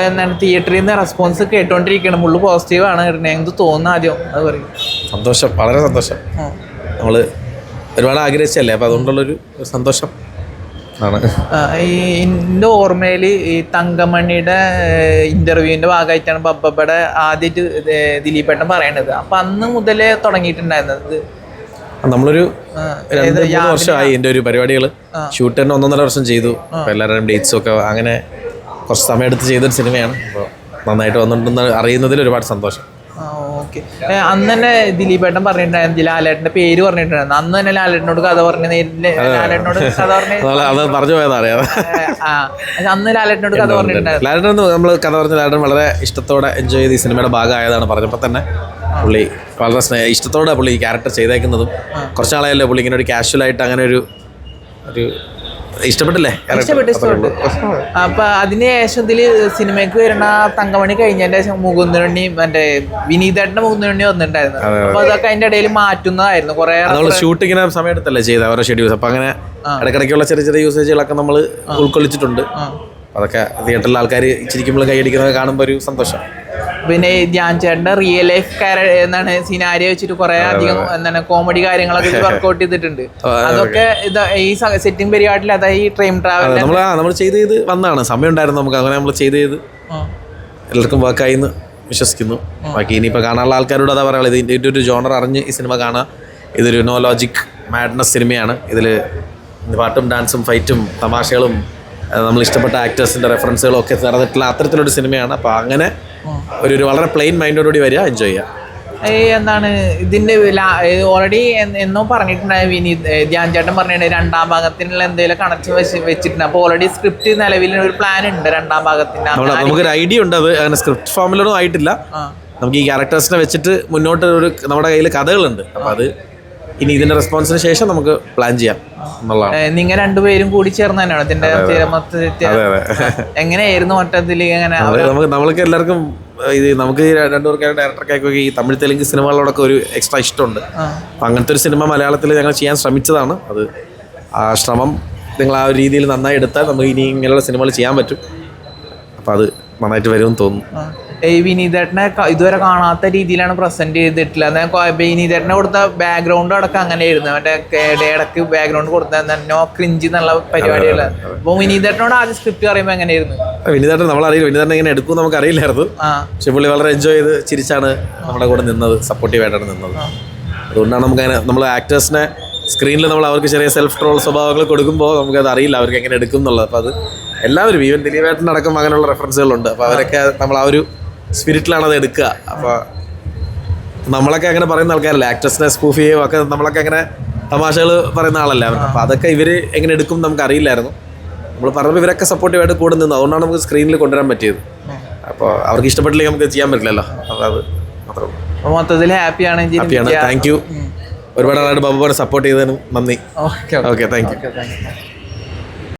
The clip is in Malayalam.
എന്താണ് തിയേറ്ററിൽ നിന്ന് റെസ്പോൺസ് കേട്ടോണ്ടിരിക്കണം. ഫുള്ള് പോസിറ്റീവ് ആണ് എന്ത് തോന്നുന്നു ആദ്യം. അത് പറയും. സന്തോഷം. വളരെ സന്തോഷം. നമ്മൾ ഒരുപാട് ആഗ്രഹിച്ചല്ലേ? അപ്പോൾ അതുകൊണ്ടുള്ളൊരു സന്തോഷം ആണ്. എന്റെ ഓർമ്മയിൽ ഈ തങ്കമണിയുടെ ഇന്റർവ്യൂവിന്റെ ഭാഗമായിട്ടാണ് ബബ്ബയുടെ ആദ്യമായിട്ട് ദിലീപേട്ടൻ പറയണത്. അപ്പൊ അന്ന് മുതലേ തുടങ്ങിയിട്ടുണ്ടായിരുന്നത്. നമ്മളൊരു രണ്ട് വർഷമായി എന്റെ ഒരു പരിപാടികൾ ഷൂട്ട് തന്നെ ഒന്നൊന്നര വർഷം ചെയ്തു. എല്ലാവരുടെയും ഡേറ്റ്സും ഒക്കെ അങ്ങനെ കുറച്ച് സമയം എടുത്ത് ചെയ്തൊരു സിനിമയാണ്. അപ്പോൾ നന്നായിട്ട് വന്നിട്ടുണ്ടെന്ന് അറിയുന്നതിൽ ഒരുപാട് സന്തോഷം. ഓക്കെ. അന്ന് തന്നെ ദിലീപ് ദിലീപേട്ടൻ പറഞ്ഞിട്ടുണ്ടായിരുന്നു ലാലേട്ടന്റെ പേര് പറഞ്ഞിട്ടുണ്ടായിരുന്നു. അന്ന് തന്നെ ലാലേട്ടനോട് കഥ പറഞ്ഞ ലാലേട്ടനോട് കഥ പറഞ്ഞ് പറഞ്ഞു പക്ഷെ അന്ന് ലാലേട്ടനോട് കഥ പറഞ്ഞിട്ടുണ്ടായിരുന്നു. ലാലേട്ടൻ നമ്മൾ കഥ പറഞ്ഞ ലാലേട്ടൻ വളരെ ഇഷ്ടത്തോടെ എൻജോയ് ചെയ്ത് ഈ സിനിമയുടെ ഭാഗമായതാണ് പറഞ്ഞപ്പോൾ തന്നെ പുള്ളി വളരെ സ്നേഹ ഇഷ്ടത്തോടെ പുള്ളി ഈ ക്യാരക്ടർ ചെയ്തേക്കുന്നതും കുറച്ച് നാളായല്ലോ പുള്ളി ഇങ്ങനെ ഒരു കാഷ്വലായിട്ട് അങ്ങനെ ഒരു ഒരു ഇഷ്ടപ്പെട്ടില്ലേ? ഇഷ്ടപ്പെട്ടു ഇഷ്ടപ്പെട്ടു. അപ്പൊ അതിന് ശേഷം ഇതിൽ സിനിമയ്ക്ക് വരുന്ന തങ്കമണി കഴിഞ്ഞതിന്റെ ശേഷം മുകുന്ദനുണ്ണി മറ്റേ വിനീതേട്ടന്റെ മുകുന്ദനുണ്ണി വന്നിട്ടുണ്ടായിരുന്നു. അപ്പൊ അതൊക്കെ അതിന്റെ ഇടയിൽ മാറ്റുന്നതായിരുന്നു. കുറെ ഷൂട്ട് ഇങ്ങനെ ഷൂട്ടിങ്ങിന് സമയം ചെയ്ത അവരുടെ ഷെഡ്യൂൾസ് അപ്പൊ അങ്ങനെ ഇടയ്ക്കിടയ്ക്കുള്ള ചെറിയ ചെറിയ യൂസേജുകളൊക്കെ നമ്മൾ ഉൾക്കൊള്ളിച്ചിട്ടുണ്ട്. അതൊക്കെ തിയേറ്ററിലെ ആൾക്കാർ ചിരിക്കുമ്പോഴും കൈയടിക്കുന്നത് കാണുമ്പോൾ ഒരു സന്തോഷം. പിന്നെ ഞാൻ ധ്യാൻ ചേട്ടന്റെ റിയൽ ലൈഫ് എന്താണ് സിനാരി വെച്ചിട്ട് കുറെ അധികം എന്താണ് കോമഡി കാര്യങ്ങളൊക്കെ വർക്ക്ഔട്ട് ചെയ്തിട്ടുണ്ട്. അതൊക്കെ ഇത് ഈ സെറ്റിംഗ് പരിപാടിയിൽ അതായത് ഈ ട്രെയിൻ ട്രാവൽ നമ്മൾ നമ്മൾ ചെയ്ത് ചെയ്ത് വന്നതാണ്. സമയം ഉണ്ടായിരുന്നു നമുക്ക്. അങ്ങനെ നമ്മൾ ചെയ്ത് ചെയ്ത് എല്ലാവർക്കും വർക്കായി എന്ന് വിശ്വസിക്കുന്നു. ബാക്കി ഇനിയിപ്പോൾ കാണാനുള്ള ആൾക്കാരോട് അതാ പറയാനുള്ളത് ഇതിന്റെ ഒരു ജോണർ അറിഞ്ഞ് ഈ സിനിമ കാണാം. ഇതൊരു നോ ലോജിക് മാഡ്നസ് സിനിമയാണ് ഇതിൽ പാട്ടും ഡാൻസും ഫൈറ്റും തമാശകളും നമ്മൾ ഇഷ്ടപ്പെട്ട ആക്ടേഴ്സിന്റെ റെഫറൻസുകളും ഒക്കെ നിറഞ്ഞിട്ടുള്ള അത്തരത്തിലൊരു സിനിമയാണ് അപ്പോൾ അങ്ങനെ ഒരു ഒരു വളരെ പ്ലെയിൻ മൈൻഡോടുകൂടി വരിക എൻജോയ് ചെയ്യുക. എന്താണ് ഇതിന്റെ ഓൾറെഡി എന്നോ പറഞ്ഞിട്ടുണ്ടായ വിനീത് ധ്യാൻ ചേട്ടൻ പറഞ്ഞിട്ടുണ്ട് രണ്ടാം ഭാഗത്തിനുള്ള എന്തെങ്കിലും കണക്ഷൻ വെച്ച് വെച്ചിട്ടുണ്ട്. അപ്പോൾ ഓൾറെഡി സ്ക്രിപ്റ്റ് നിലവിൽ ഒരു പ്ലാൻ ഉണ്ട് രണ്ടാം ഭാഗത്തിന്റെ നമുക്കൊരു ഐഡിയ ഉണ്ട് അത്. അങ്ങനെ സ്ക്രിപ്റ്റ് ഫോമിലൊന്നും ആയിട്ടില്ല. നമുക്ക് ഈ ക്യാരക്ടേഴ്സിനെ വെച്ചിട്ട് മുന്നോട്ട് ഒരു നമ്മുടെ കയ്യിൽ കഥകളുണ്ട്. അപ്പോൾ അത് ഇനി ഇതിന്റെ റെസ്പോൺസിന് ശേഷം നമുക്ക് പ്ലാൻ ചെയ്യാം. നിങ്ങൾ രണ്ടുപേരും കൂടി ചേർന്ന് തന്നെയാണ് ഇതിന്റെ എങ്ങനെയായിരുന്നു മൊത്തത്തിൽ ഇങ്ങനെ നമുക്ക് നമ്മൾക്ക് എല്ലാവർക്കും ഇത് നമുക്ക് ഈ രണ്ടുപേർക്കായ ഡയറക്ടർക്കൊക്കെ ഈ തമിഴ് തെലുങ്ക് സിനിമകളോടൊക്കെ ഒരു എക്സ്ട്രാ ഇഷ്ടമുണ്ട്. അപ്പം അങ്ങനത്തെ ഒരു സിനിമ മലയാളത്തിൽ ഞങ്ങൾ ചെയ്യാൻ ശ്രമിച്ചതാണ്. അത് ആ ശ്രമം നിങ്ങൾ ആ ഒരു രീതിയിൽ നന്നായി എടുത്താൽ നമുക്ക് ഇനി ഇങ്ങനെയുള്ള സിനിമകൾ ചെയ്യാൻ പറ്റും. അപ്പം അത് നന്നായിട്ട് വരുമെന്ന് തോന്നുന്നു. ഈ വിനീതേട്ടനെ ഇതുവരെ കാണാത്ത രീതിയിലാണ് പ്രസന്റ് ചെയ്തിട്ടുള്ളത് വിനീതേട്ടനെ കൊടുത്ത ബാക്ക്ഗ്രൗണ്ട് അടക്കം അങ്ങനെയായിരുന്നു. അവന്റെ ഇടയ്ക്ക് ബാക്ക്ഗ്രൗണ്ട് കൊടുത്ത നോ ക്രിഞ്ചി എന്നുള്ള പരിപാടികൾ. അപ്പൊ വിനീതേട്ടനോട് ആദ്യം സ്ക്രിപ്റ്റ് പറയുമ്പോൾ എങ്ങനെയായിരുന്നു? വിനീതേട്ടൻ നമ്മളറിയില്ല. വിനീതേട്ടൻ ഇങ്ങനെ എടുക്കും നമുക്ക് അറിയില്ലായിരുന്നു പക്ഷെ പുള്ളി വളരെ എൻജോയ് ചെയ്ത് ചിരിച്ചാണ് നമ്മുടെ കൂടെ നിന്നത് സപ്പോർട്ടീവ് ആയിട്ടാണ് നിന്നത്. അതുകൊണ്ടാണ് നമുക്ക് അങ്ങനെ നമ്മൾ ആക്ടേഴ്സിനെ സ്ക്രീനിൽ നമ്മൾ അവർക്ക് ചെറിയ സെൽഫ് ട്രോൾ സ്വഭാവങ്ങൾ കൊടുക്കുമ്പോൾ നമുക്കത് അറിയില്ല അവർക്ക് എങ്ങനെ എടുക്കും എന്നുള്ളത് അപ്പോൾ അത് എല്ലാവരും ഈവൻ ദിലീപേട്ടനടക്കം അങ്ങനെയുള്ള റെഫറൻസുകളുണ്ട് അപ്പോൾ അവരൊക്കെ നമ്മൾ ആ ഒരു സ്പിരിറ്റിലാണ് അത് എടുക്കുക. അപ്പോൾ നമ്മളൊക്കെ അങ്ങനെ പറയുന്ന ആൾക്കാരല്ലേ ആക്ട്രസിനെ സ്പൂഫ് ചെയ്യുക ഒക്കെ നമ്മളൊക്കെ അങ്ങനെ തമാശകൾ പറയുന്ന ആളല്ലേ അപ്പോൾ അതൊക്കെ ഇവർ എങ്ങനെ എടുക്കും നമുക്ക് അറിയില്ലായിരുന്നു. നമ്മൾ പറഞ്ഞപ്പോൾ ഇവരൊക്കെ സപ്പോർട്ടീവായിട്ട് കൂടെ നിന്നു. അതുകൊണ്ടാണ് നമുക്ക് സ്ക്രീനിൽ കൊണ്ടുവരാൻ പറ്റിയത്. അപ്പോൾ അവർക്ക് ഇഷ്ടപ്പെട്ടില്ലെങ്കിൽ നമുക്ക് ചെയ്യാൻ പറ്റില്ലല്ലോ. അപ്പോൾ അത് മാത്രമേ മൊത്തത്തിൽ ഹാപ്പിയാണ് ഹാപ്പിയാണ് താങ്ക് യു ഒരുപാട് ആളായിട്ട് ബാബു സപ്പോർട്ട് ചെയ്തതിനും നന്ദി. Okay okay. Thank you